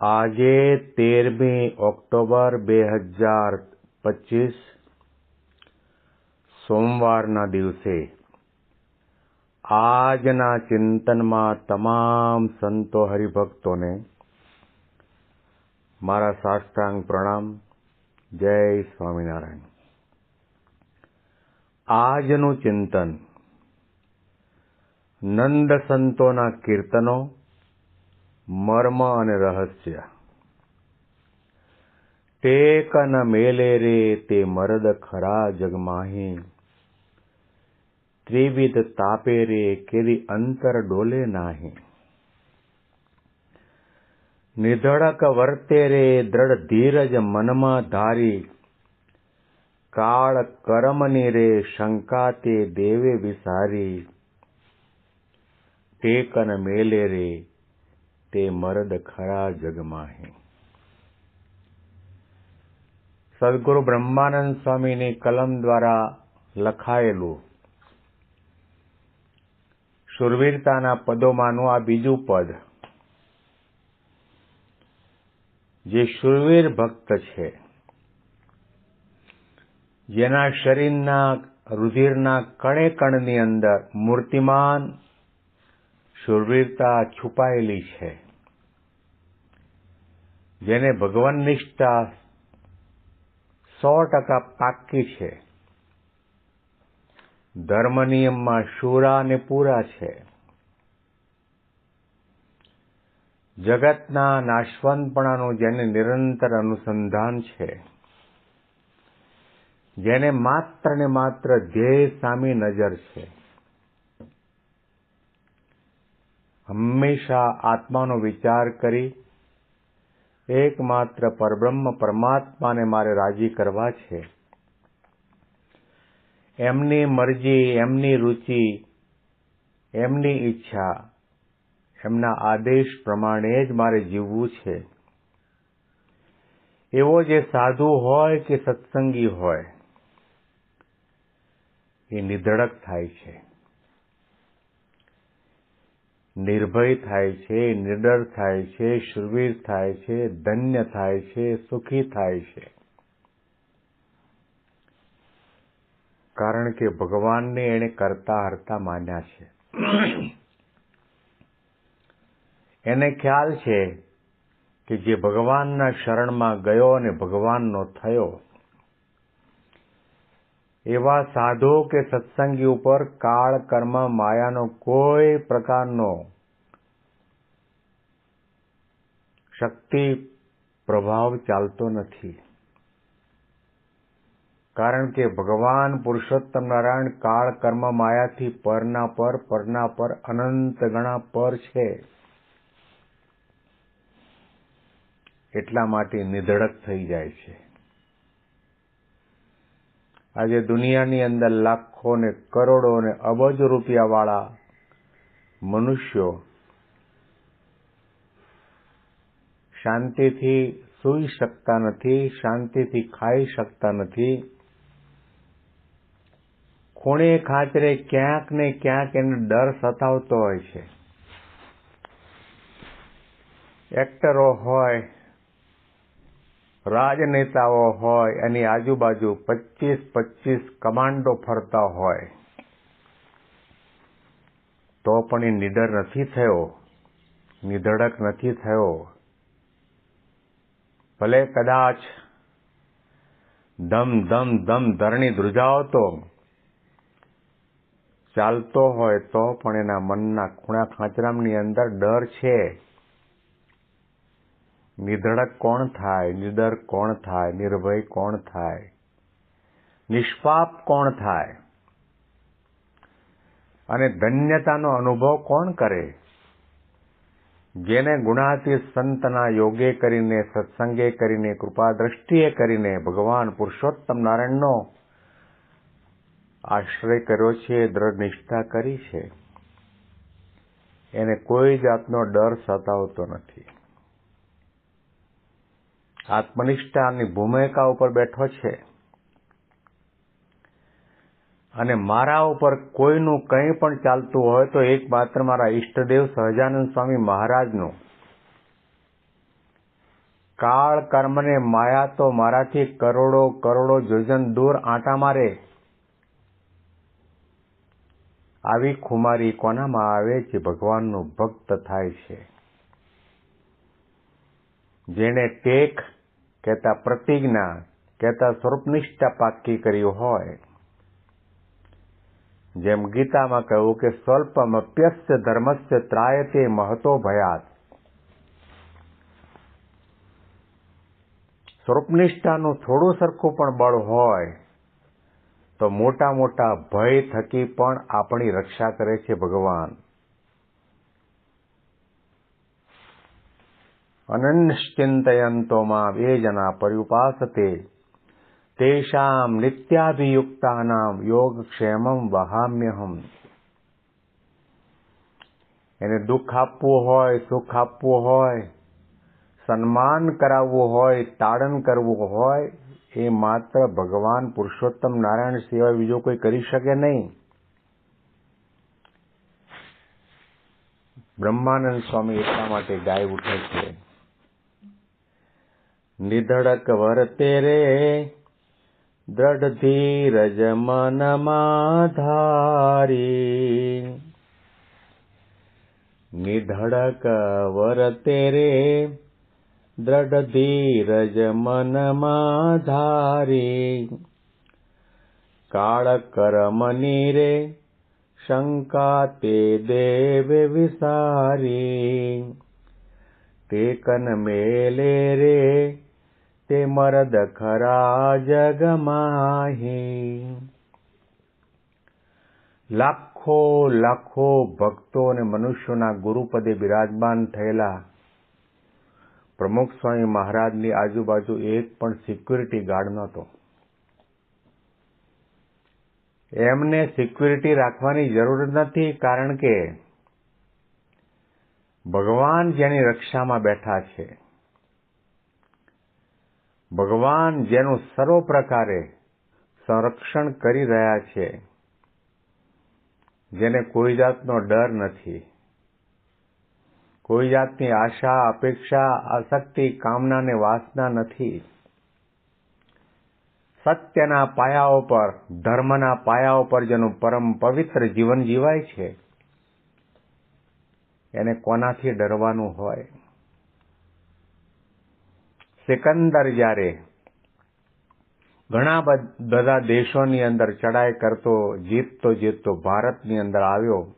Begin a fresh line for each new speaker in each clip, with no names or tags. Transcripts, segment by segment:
આજે તેરમી ઓક્ટોબર બે હજાર પચીસ, સોમવારના દિવસે. આજના ચિંતનમાં તમામ સંતો હરિભક્તોને મારા સાષ્ટાંગ પ્રણામ. જય સ્વામિનારાયણ. આજનું ચિંતન નંદ સંતોના કીર્તનો મર્મ અને રહસ્ય. ટેક ન મેલે રે તે મરદ ખરા જગમાહી. ત્રિવિધ તાપે રે કેરી અંતર ડોલે નાહી. નિધડક વર્તે રે દ્રઢ ધીરજ મનમાં ધારી. કાળ કર્મની રે શંકા તે દેવે વિસારી. ટેકન મેલે રે તે મરદ ખરા જગમાહી. સદગુરુ બ્રહ્માનંદ સ્વામીની કલમ દ્વારા લખાયેલું શુરવીરતાના પદોમાંનું આ બીજું પદ, જે શુરવીર ભક્ત છે, જેના શરીરના રુધિરના કણે કણની અંદર મૂર્તિમાન શુરવીરતા છુપાયેલી છે. જેને ભગવાન નિષ્ઠા સો ટકા પાક્કી છે. ધર્મ નિયમમાં શૂરા અને પૂરા છે. જગતના નાશવંતપણાનું જેને નિરંતર અનુસંધાન છે. જેને માત્ર ને માત્ર ધ્યેય સામી નજર છે. હંમેશા આત્માનો વિચાર કરી એકમાત્ર પરબ્રહ્મ પરમાત્માને મારે રાજી કરવા છે. એમની મરજી, એમની રુચિ, એમની ઈચ્છા, એમના આદેશ પ્રમાણે જ મારે જીવવું છે. એવો જે સાધુ હોય કે સત્સંગી હોય, એ નિધડક થાય છે. નિર્ભય થાય છે, નિડર થાય છે, શુરવીર થાય છે, ધન્ય થાય છે, સુખી થાય છે. કારણ કે ભગવાનને એણે કરતા હરતા માન્યા છે. એને ખ્યાલ છે કે જે ભગવાનના શરણમાં ગયો અને ભગવાનનો થયો એવા સાધુ કે સત્સંગી ઉપર કાળ કર્મ માયાનો કોઈ પ્રકારનો શક્તિ પ્રભાવ ચાલતો નથી. કારણ કે ભગવાન પુરુષોત્તમ નારાયણ કાળ કર્મ માયાથી પરના પર પરના પર અનંત ગણા પર છે. એટલા માટે નિધડક થઈ જાય છે. આજે દુનિયાની અંદર લાખો ને કરોડો ને અબજો રૂપિયા વાળા મનુષ્યો શાંતિથી સૂઈ શકતા નથી, શાંતિથી ખાઈ શકતા નથી. ખૂણે ખાચરે ક્યાંક ને ક્યાંક એને ડર સતાવતો હોય છે. એક્ટરો હોય રાજનેતાઓ હોય, એની આજુબાજુ પચીસ પચીસ કમાન્ડો ફરતા હોય, તો પણ એ નિડર નથી થયો, નિધડક નથી થયો. ભલે કદાચ ધમ ધમ ધમ ધરણી ધ્રુજાવતો, ચાલતો હોય તો પણ એના મનના ખૂણા ખાંચરામની અંદર ડર છે. નિધડક કોણ થાય? નિડર કોણ થાય? નિર્ભય કોણ થાય? નિષ્પાપ કોણ થાય? અને ધન્યતાનો અનુભવ કોણ કરે? જેને ગુણાતી સંતના યોગે કરીને, સત્સંગે કરીને, કૃપા દ્રષ્ટિએ કરીને ભગવાન પુરુષોત્તમ નારાયણનો આશ્રય કર્યો છે દ્રઢ નિષ્ઠા કરી છે. એને કોઈ જાતનો ડર સતાવતો નથી. આત્મનિષ્ઠાની ભૂમિકા ઉપર બેઠો છે. અને મારા ઉપર કોઈનું કંઈ પણ ચાલતું હોય તો એક માત્ર મારા ઈષ્ટદેવ સહજાનંદ સ્વામી મહારાજનું. કાળ કર્મને માયા તો મારાથી કરોડો કરોડો જોજન દૂર આંટા મારે. આવી ખુમારી કોનામાં આવે જે ભગવાનનું ભક્ત થાય છે. જેણે ટેક કહેતા પ્રતિજ્ઞા, કહેતા સ્વરૂપનિષ્ઠા પાકી કરી હોય. જેમ ગીતામાં કહ્યું કે સ્વલ્પમપ્યસ્ય ધર્મસ્ય ત્રાયતે મહતો ભયાત. સ્વરૂપનિષ્ઠાનું થોડું સરખું પણ બળ હોય, તો મોટા મોટા ભય થકી પણ આપણી રક્ષા કરે છે ભગવાન. અનન્યશ્ચિંતયંતોમાં માં વેજના પર્યુપાસતે તેષામ નિત્યાભિયુક્તાનામ યોગક્ષેમમ વહામ્યહમ એને દુઃખ આપવું હોય, સુખ આપવું હોય, સન્માન કરાવવું હોય, તાડન કરવું હોય, એ માત્ર ભગવાન પુરુષોત્તમ નારાયણ સિવાય બીજો કોઈ કરી શકે નહીં. બ્રહ્માનંદ સ્વામી એટલા માટે ગાય ઉઠે છે. निधडकवरते रे दृढीरज मनमाधारी निधडक वरते दृढधीरज मनमाधारी काळकर मनी रे शङ्का ते देव विसारी। टेकन मेले रे તે મરદ ખરા જગમાહી. લાખો લાખો ભક્તો અને મનુષ્યોના ગુરુપદે બિરાજમાન થયેલા પ્રમુખ સ્વામી મહારાજની આજુબાજુ એક પણ સિક્યુરિટી ગાર્ડ નહોતો. એમને સિક્યુરિટી રાખવાની જરૂર નથી કારણ કે ભગવાન જેની રક્ષામાં બેઠા છે. ભગવાન જેનું સર્વ પ્રકારે સંરક્ષણ કરી રહ્યા છે, જેને કોઈ જાતનો ડર નથી. કોઈ જાતની આશા, અપેક્ષા, આસક્તિ, કામના ને વાસના નથી. સત્યના પાયાઓ પર, ધર્મના પાયાઓ પર જેનું પરમ પવિત્ર જીવન જીવાય છે, એને કોનાથી ડરવાનું હોય? સિકંદર જ્યારે ઘણા બધા દેશોની અંદર ચડાઈ કરતો, જીતતો જીતતો ભારતની અંદર આવ્યો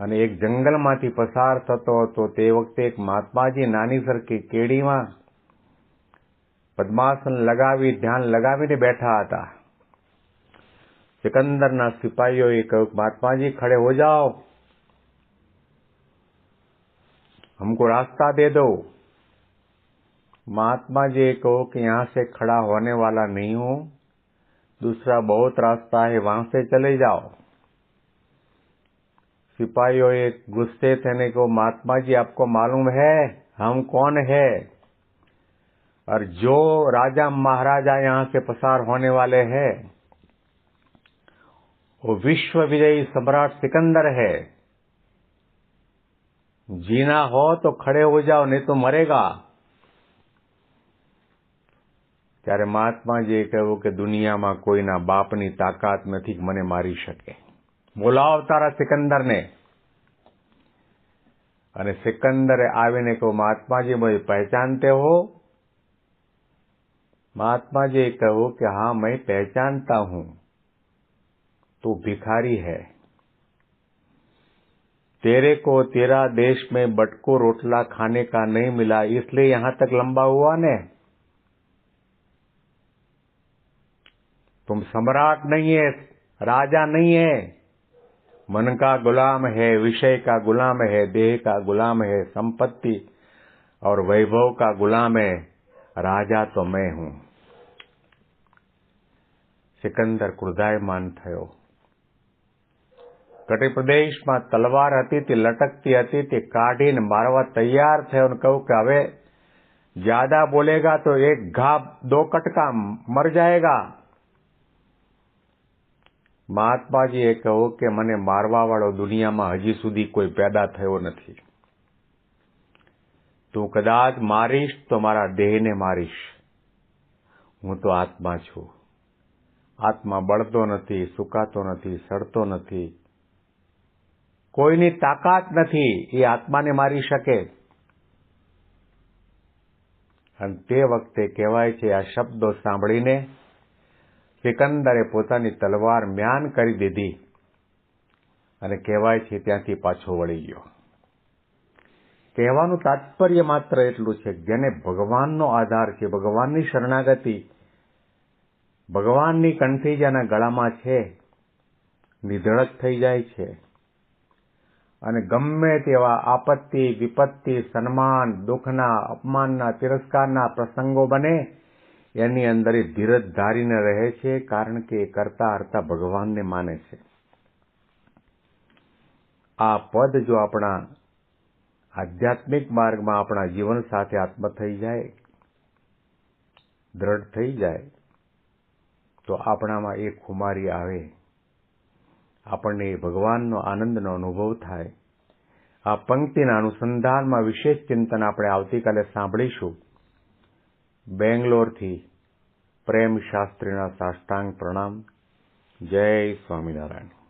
અને એક જંગલમાંથી પસાર થતો હતો, તે વખતે એક મહાત્માજી નાની સરખી કેડીમાં પદ્માસન લગાવી, ધ્યાન લગાવીને બેઠા હતા. સિકંદરના સિપાહીઓએ કહ્યું મહાત્માજી, ખડે હો જાઓ. હમકો રાસ્તા દે દો. महात्मा जी को कि यहाँ से खड़ा होने वाला नहीं हूँ, दूसरा बहुत रास्ता है, वहाँ से चले जाओ। सिपाहियों एक गुस्से थे को महात्मा जी आपको मालूम है, हम कौन है? और जो राजा महाराजा यहाँ से पसार होने वाले हैं, वो विश्व विजयी सम्राट सिकंदर है। जीना हो तो खड़े हो जाओ, नहीं तो मरेगा। ત્યારે મહાત્મા જે કહ્યું કે દુનિયામાં કોઈના બાપની તાકાત નથી મને મારી શકે બોલાવ તારા સિકંદરને અને સિકંદરે આવીને કહ્યું મહાત્માજી મને પહેચાનતે હો महात्माजीએ કહ્યું કે હા मैं पहचानता हूँ तू भिखारी है तेरे को तेरा देश में बटको रोटला खाने का नहीं मिला इसलिए यहाँ तक लंबा हुआ ने तुम सम्राट नहीं है राजा नहीं है मन का गुलाम है विषय का गुलाम है देह का गुलाम है संपत्ति और वैभव का गुलाम है રાજા તો મેં હું સિકંદર ક્રુધાયમાન થયો કટી પ્રદેશમાં તલવાર હતી તે લટકતી હતી તે કાઢીને મારવા તૈયાર થયો અને કહ્યું કે હવે જ્યાદા બોલેગા તો એક ઘા દો કટકા મર જાયેગા મહાત્માજીએ કહ્યું કે મને મારવા વાળો દુનિયામાં હજી સુધી કોઈ પેદા થયો નથી. તું કદાચ મારીશ તો મારા દેહને મારીશ. હું તો આત્મા છું. આત્મા બળતો નથી, સુકાતો નથી, સડતો નથી. કોઈની તાકાત નથી એ આત્માને મારી શકે. અને તે વખતે કહેવાય છે આ શબ્દો સાંભળીને સિકંદરે પોતાની તલવાર મ્યાન કરી દીધી અને કહેવાય છે ત્યાંથી પાછો વળી ગયો. કહેવાનું તાત્પર્ય માત્ર એટલું છે જેને ભગવાનનો આધાર છે, ભગવાનની શરણાગતિ, ભગવાનની કંઠી જેના ગળામાં છે નિધડક થઈ જાય છે અને ગમે તેવા આપત્તિ, વિપત્તિ, સન્માન, દુઃખના, અપમાનના, તિરસ્કારના પ્રસંગો બને એની અંદર એ ધીરજ ધારીને રહે છે, કારણ કે એ કરતા હરતા ભગવાનને માને છે. આ પદ જો આપણા આધ્યાત્મિક માર્ગમાં આપણા જીવન સાથે આત્મ થઈ જાય, દ્રઢ થઈ જાય, તો આપણામાં એ ખુમારી આવે. આપણને એ ભગવાનનો આનંદનો અનુભવ થાય. આ પંક્તિના અનુસંધાનમાં વિશેષ ચિંતન આપણે આવતીકાલે સાંભળીશું. બેંગ્લોરથી પ્રેમ શાસ્ત્રીના સાષ્ટાંગ પ્રણામ. જય સ્વામિનારાયણ.